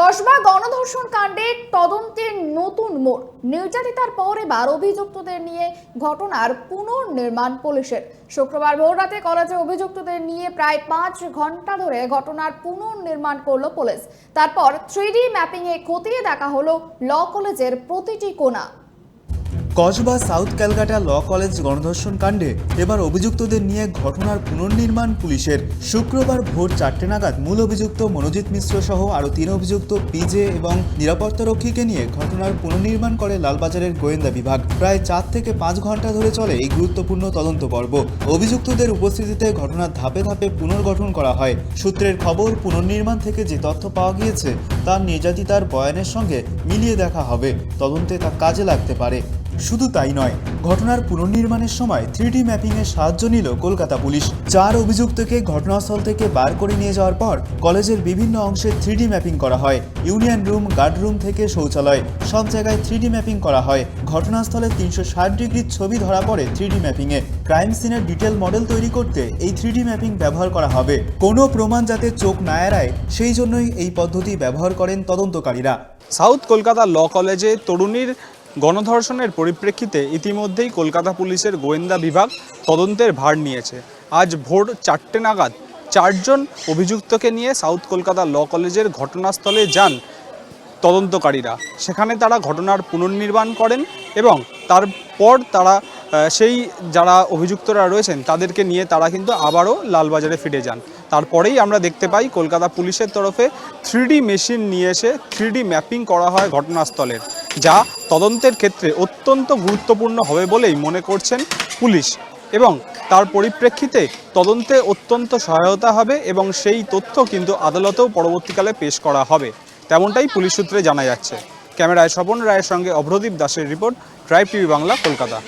কসবা গণধর্ষণ কাণ্ডে তদন্তের নতুন মোড়। নির্যাতিতার পর এবার অভিযুক্তদের নিয়ে ঘটনার পুনর্নির্মাণ পুলিশের। শুক্রবার ভোররাতে কলেজে অভিযুক্তদের নিয়ে প্রায় পাঁচ ঘণ্টা ধরে ঘটনার পুনর্নির্মাণ করল পুলিশ। তারপর থ্রিডি ম্যাপিংয়ে খতিয়ে দেখা হলো ল কলেজের প্রতিটি কোণা। Kasba, south Calcutta law college গণধর্ষণ কাণ্ডে এবার অভিযুক্তদের নিয়ে ঘটনার পুনর্নির্মাণ পুলিশের। শুক্রবার ভোর চারটে নাগাদ মূল অভিযুক্ত মনোজিৎ মিশ্র সহ আরও তিন অভিযুক্ত পিজে এবং নিরাপত্তারক্ষীকে নিয়ে ঘটনার পুনর্নির্মাণ করে লালবাজারের গোয়েন্দা বিভাগ। প্রায় চার থেকে পাঁচ ঘণ্টা ধরে চলে এই গুরুত্বপূর্ণ তদন্ত পর্ব। অভিযুক্তদের উপস্থিতিতে ঘটনার ধাপে ধাপে পুনর্গঠন করা হয়। সূত্রের খবর, পুনর্নির্মাণ থেকে যে তথ্য পাওয়া গিয়েছে, তার নির্যাতিতার বয়ানের সঙ্গে মিলিয়ে দেখা হবে। তদন্তে তা কাজে লাগতে পারে। শুধু তাই নয়, ঘটনার পুনর্নির্মাণের সময় থ্রিডি ম্যাপিংয়ের সাহায্য নিল কলকাতা পুলিশ। চার অভিযুক্তকে ঘটনাস্থল থেকে বার করে নিয়ে যাওয়ার পর কলেজের বিভিন্ন অংশে থ্রিডি ম্যাপিং করা হয়। ইউনিয়ন রুম, গার্ড রুম থেকে শৌচালয়। সব জায়গায় থ্রিডি ম্যাপিং করা হয়। ঘটনাস্থলে তিনশো ষাট ডিগ্রির ছবি ধরা পড়ে থ্রিডি ম্যাপিংয়ে। ক্রাইম সিনের ডিটেল মডেল তৈরি করতে এই থ্রিডি ম্যাপিং ব্যবহার করা হবে। কোনো প্রমাণ যাতে চোখ না এড়ায়, সেই জন্যই এই পদ্ধতি ব্যবহার করেন তদন্তকারীরা। সাউথ কলকাতা ল কলেজে তরুণীর গণধর্ষণের পরিপ্রেক্ষিতে ইতিমধ্যেই কলকাতা পুলিশের গোয়েন্দা বিভাগ তদন্তের ভার নিয়েছে। আজ ভোর চারটে নাগাদ চারজন অভিযুক্তকে নিয়ে সাউথ কলকাতা ল কলেজের ঘটনাস্থলে যান তদন্তকারীরা। সেখানে তারা ঘটনার পুনর্নির্মাণ করেন এবং তারপর তারা সেই যারা অভিযুক্তরা রয়েছেন তাদেরকে নিয়ে তারা কিন্তু আবারও লালবাজারে ফিরে যান। তারপরেই আমরা দেখতে পাই কলকাতা পুলিশের তরফে থ্রিডি মেশিন নিয়ে এসে থ্রিডি ম্যাপিং করা হয় ঘটনাস্থলের। যা তদন্তের ক্ষেত্রে অত্যন্ত গুরুত্বপূর্ণ হবে বলেই মনে করছেন পুলিশ এবং তার পরিপ্রেক্ষিতে তদন্তে অত্যন্ত সহায়তা হবে এবং সেই তথ্য কিন্তু আদালতেও পরবর্তীকালে পেশ করা হবে। তেমনটাই পুলিশ সূত্রে জানা যাচ্ছে। ক্যামেরায় স্বপন রায়ের সঙ্গে অভ্রদীপ দাসের report tribe TV Bangla, Kolkata.